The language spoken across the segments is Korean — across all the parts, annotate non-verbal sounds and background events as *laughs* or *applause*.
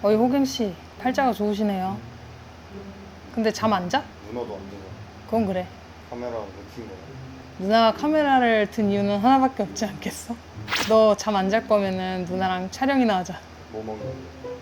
어이 호경 씨 팔자가 좋으시네요. 근데 잠 안 자? 문어도 안 되고 그건 그래. 카메라 못킨 거야. 누나가 카메라를 든 이유는 하나밖에 없지 않겠어? 너 잠 안 잘 거면은 누나랑 촬영이나 하자. 뭐 먹는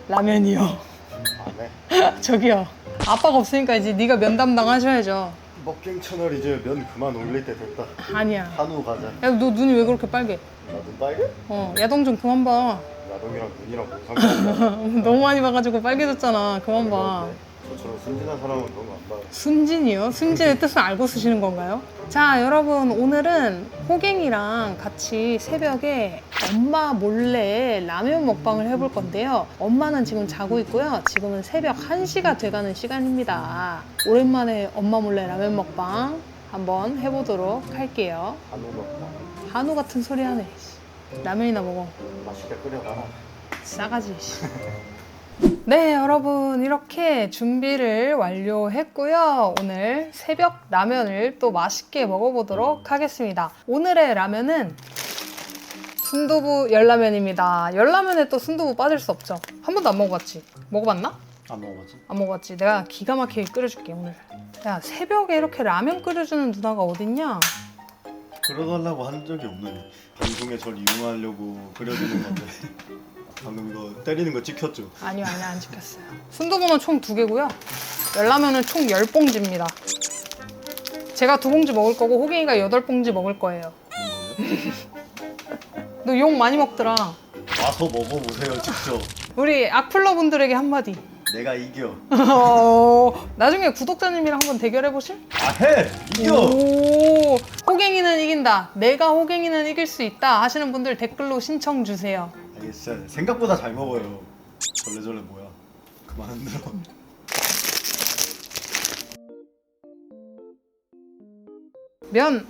라면이요. 안 해. *laughs* 저기요. 아빠가 없으니까 이제 네가 면 담당하셔야죠. 먹갱 채널 이제 면 그만 올릴 때 됐다. 아니야. 한우 가자. 야, 너 눈이 왜 그렇게 빨개? 나 눈 빨개? 어, 야동 좀 그만 봐. 야동이랑 눈이랑 뭔 상관이야? *laughs* 너무 많이 봐가지고 빨개졌잖아. 그만 봐. 저처럼 순진한 사람은 그런 거안 봐요. 순진이요? 순진의 *laughs* 뜻은 알고 쓰시는 건가요? 자, 여러분, 오늘은 호갱이랑 같이 새벽에 엄마 몰래 라면 먹방을 해볼 건데요. 엄마는 지금 자고 있고요. 지금은 새벽 1시가 돼가는 시간입니다. 오랜만에 엄마 몰래 라면 먹방 한번 해보도록 할게요. 한우 먹다. 한우 같은 소리 하네. 씨. 라면이나 먹어. 맛있게 끓여놔. 싸가지. 씨. *laughs* 네, 여러분 이렇게 준비를 완료했고요. 오늘 새벽 라면을 또 맛있게 먹어보도록 하겠습니다. 오늘의 라면은 순두부 열라면입니다. 열라면에 또 순두부 빠질 수 없죠. 한 번도 안 먹어봤지? 먹어봤나? 안 먹어봤지? 안 먹어봤지? 내가 기가 막히게 끓여줄게 오늘. 야 새벽에 이렇게 라면 끓여주는 누나가 어딨냐? 그러달라고 한 적이 없는 방송에 절 이용하려고 그려주는 건데 *laughs* 방금 이거 때리는 거 찍혔죠? 아니요, 아니요, 안 지켰어요. 순두부는 총 두 개고요. 열라면은 총 열 봉지입니다 제가 두 봉지 먹을 거고 호갱이가 여덟 봉지 먹을 거예요. *laughs* 너 욕 많이 먹더라. 와서 먹어보세요 직접 우리 악플러 분들에게 한마디. 내가 이겨 어, 나중에 구독자님이랑 한번 대결해 보실? 아 해! 이겨! 오, 호갱이는 이긴다. 내가 호갱이는 이길 수 있다 하시는 분들 댓글로 신청 주세요. 진짜 생각보다 잘 먹어요 절레절레 뭐야 그만 흔들어 면.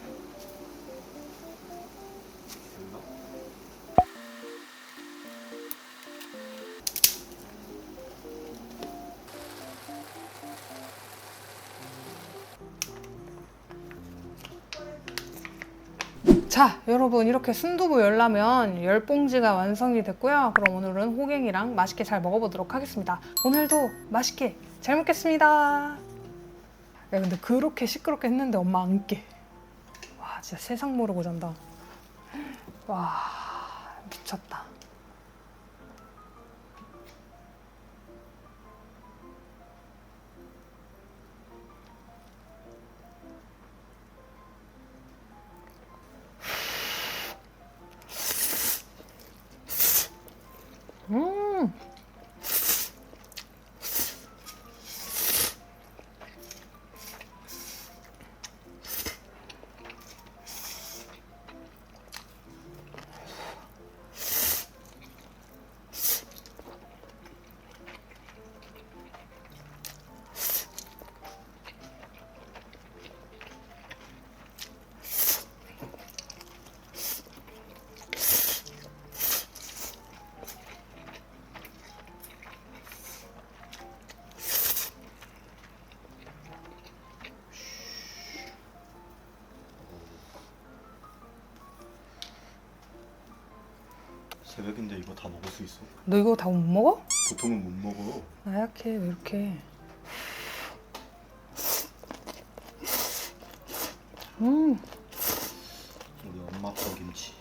자, 여러분 이렇게 순두부 열라면 열 봉지가 완성이 됐고요. 그럼 오늘은 호갱이랑 맛있게 잘 먹어보도록 하겠습니다. 오늘도 맛있게 잘 먹겠습니다. 야, 근데 그렇게 시끄럽게 했는데 엄마 안 깨. 와 진짜 세상 모르고 잔다 와 미쳤다 새벽인데 이거 다 먹을 수 있어? 너 이거 다 못 먹어? 보통은 못 먹어 나 약해 왜 이렇게 음 우리 엄마 거 김치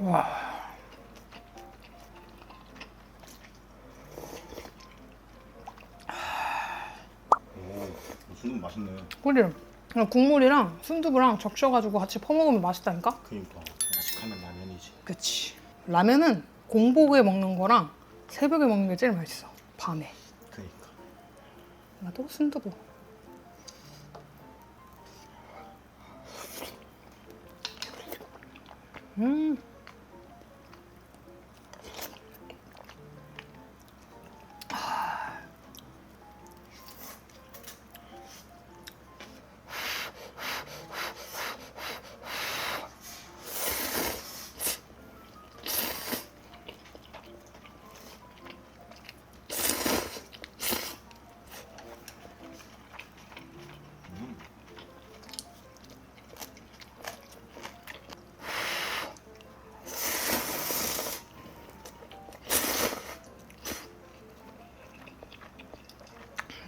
와. 음, 순두부 맛있네. 그래. 그냥 국물이랑 순두부랑 적셔가지고 같이 퍼먹으면 맛있다니까? 그니까 야식하면 라면이지. 그치. 라면은 공복에 먹는 거랑 새벽에 먹는 게 제일 맛있어. 밤에. 그니까. 나도 순두부. 음.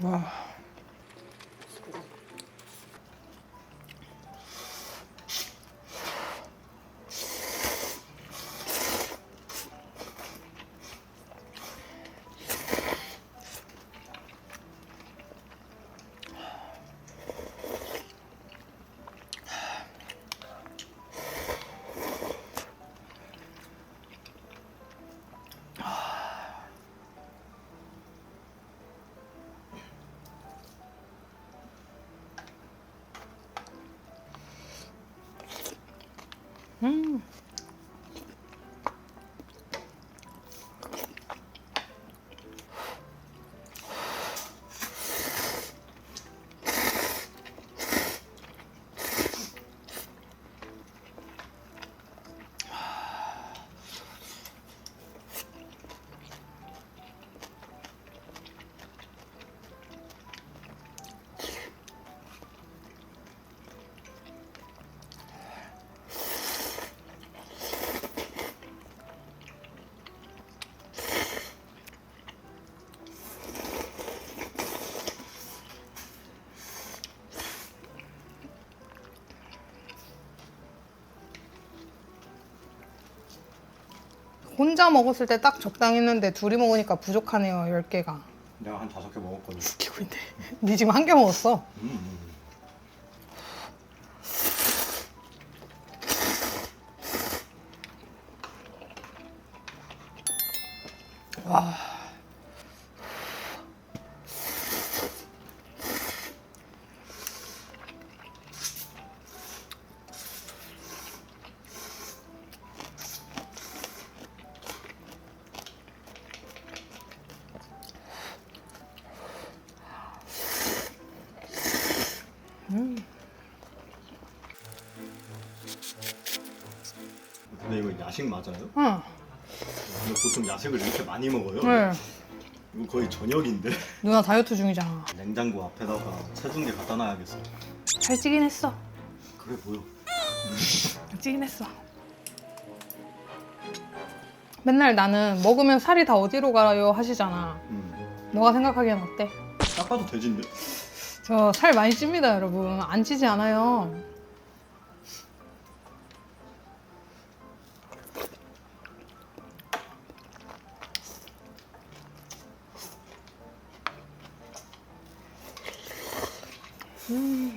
와. 음. 혼자 먹었을 때 딱 적당했는데 둘이 먹으니까 부족하네요. 10개가. 내가 한 다섯 개 먹었거든. 웃기고 있네. 니 *laughs* 지금 한 개 먹었어. 음, 음. 야식 맞아요? 응. 근데 보통 야식을 이렇게 많이 먹어요? 네. 이거 거의 저녁인데 누나 다이어트 중이잖아. 냉장고 앞에다가 체중계 갖다 놔야겠어. 잘 찌긴 했어. 그래 보여. *laughs* 찌긴 했어. 맨날 나는 먹으면 살이 다 어디로 가요 하시잖아. 음. 너가 생각하기엔 어때? 딱 봐도 돼지인데. 저 살 많이 찝니다, 여러분. 안 찌지 않아요. Mm.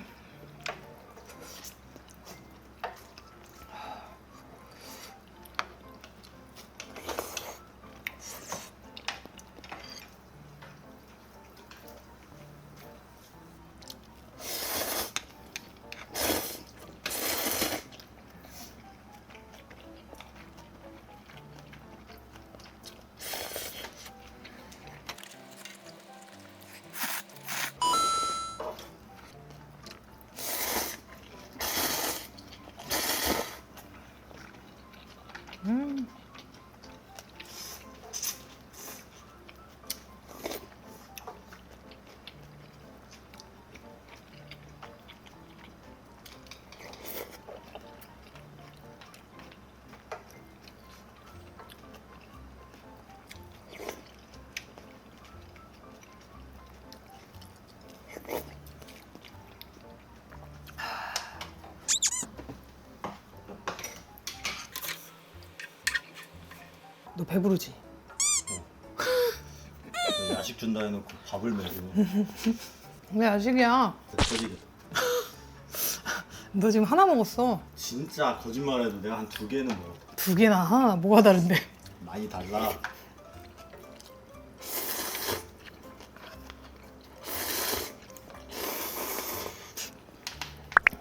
너 배부르지? 야식 준다 해놓고 밥을 먹고 왜 야식이야? 터지겠다. 너 지금 하나 먹었어. 진짜 거짓말해도 내가 한 두 개는 먹었다. 두 개나 하나 뭐가 다른데? 많이 달라.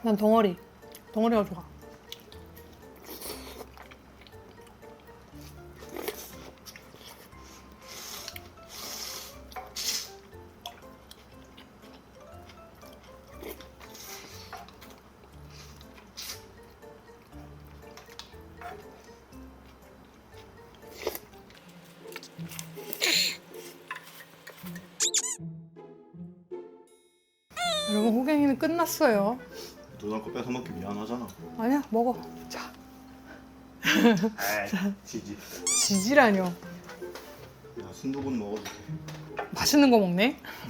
난 덩어리. 덩어리가 좋아. 여러분 호갱이는 끝났어요. 누나 거 뺏어 먹기 미안하잖아. 아니야 먹어. 자 에이, 지지. 지지라뇨. 야 순두부 먹어도 돼. 맛있는 거 먹네. 아,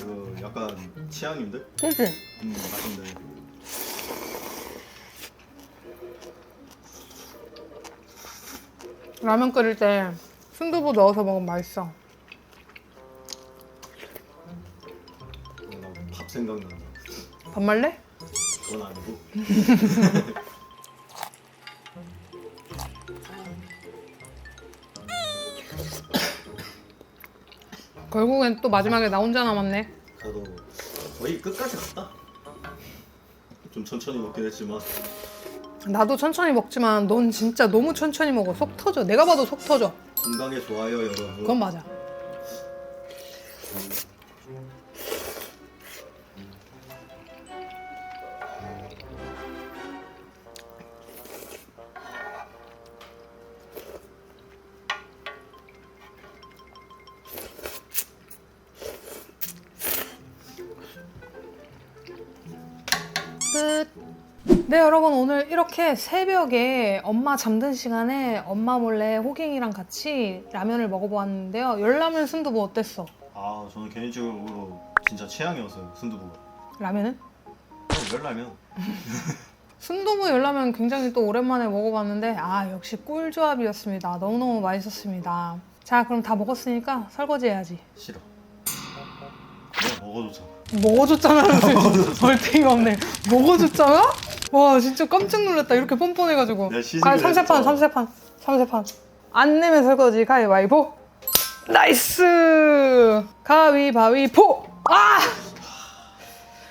이거 약간 취향인데? 그치? 음 맛있네. 라면 끓일 때 순두부 넣어서 먹으면 맛있어. 생각난다. 밥 말래? 그건 아니고. *laughs* 결국엔 또 마지막에 나 혼자 남았네. 나도 거의 끝까지 갔다. 좀 천천히 먹긴 했지만 나도 천천히 먹지만 넌 진짜 너무 천천히 먹어. 속 터져. 내가 봐도 속 터져. 건강에 좋아요 여러분. 그건 맞아. 끝. 네 여러분 오늘 이렇게 새벽에 엄마 잠든 시간에 엄마 몰래 호갱이랑 같이 라면을 먹어보았는데요 열라면 순두부 어땠어? 아 저는 개인적으로 진짜 취향이었어요 순두부가. 라면은? 그냥 열라면 *laughs* 순두부 열라면 굉장히 또 오랜만에 먹어봤는데 아 역시 꿀조합이었습니다 너무너무 맛있었습니다 자 그럼 다 먹었으니까 설거지 해야지 싫어. 내가 먹어줬잖아. 먹어줬잖아. *laughs* 얼탱이가 없네. 먹어줬잖아? 와 진짜 깜짝 놀랐다. 이렇게 뻔뻔해가지고. 내가 시식을 가 삼세판 했잖아. 삼세판 삼세판 안 내면 설거지. 가위바위보 나이스! 가위바위보 아!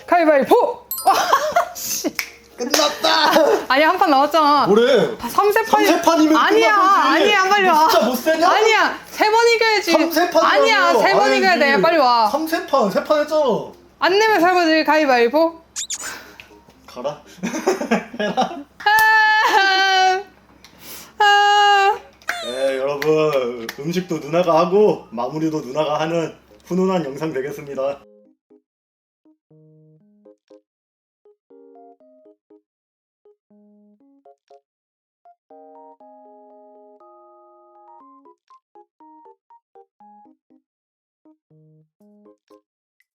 가위바위보 아 씨. *laughs* 끝났다. 아니 한 판 나왔잖아. 뭐래? 삼세판이 삼세판이면 아니야. 끝난 거지. 아니야 빨리 와. 진짜 못 세냐? 아니야. 세 번 이겨야지. 삼세판 아니야. 세 번 이겨야 돼. 빨리 와. 안 3세판. 세 판 했잖아. 안 내면 사과드릴 가위바위보. 가라. *laughs* 해라. 아, 아. 네, 여러분. 음식도 누나가 하고 마무리도 누나가 하는 훈훈한 영상 되겠습니다.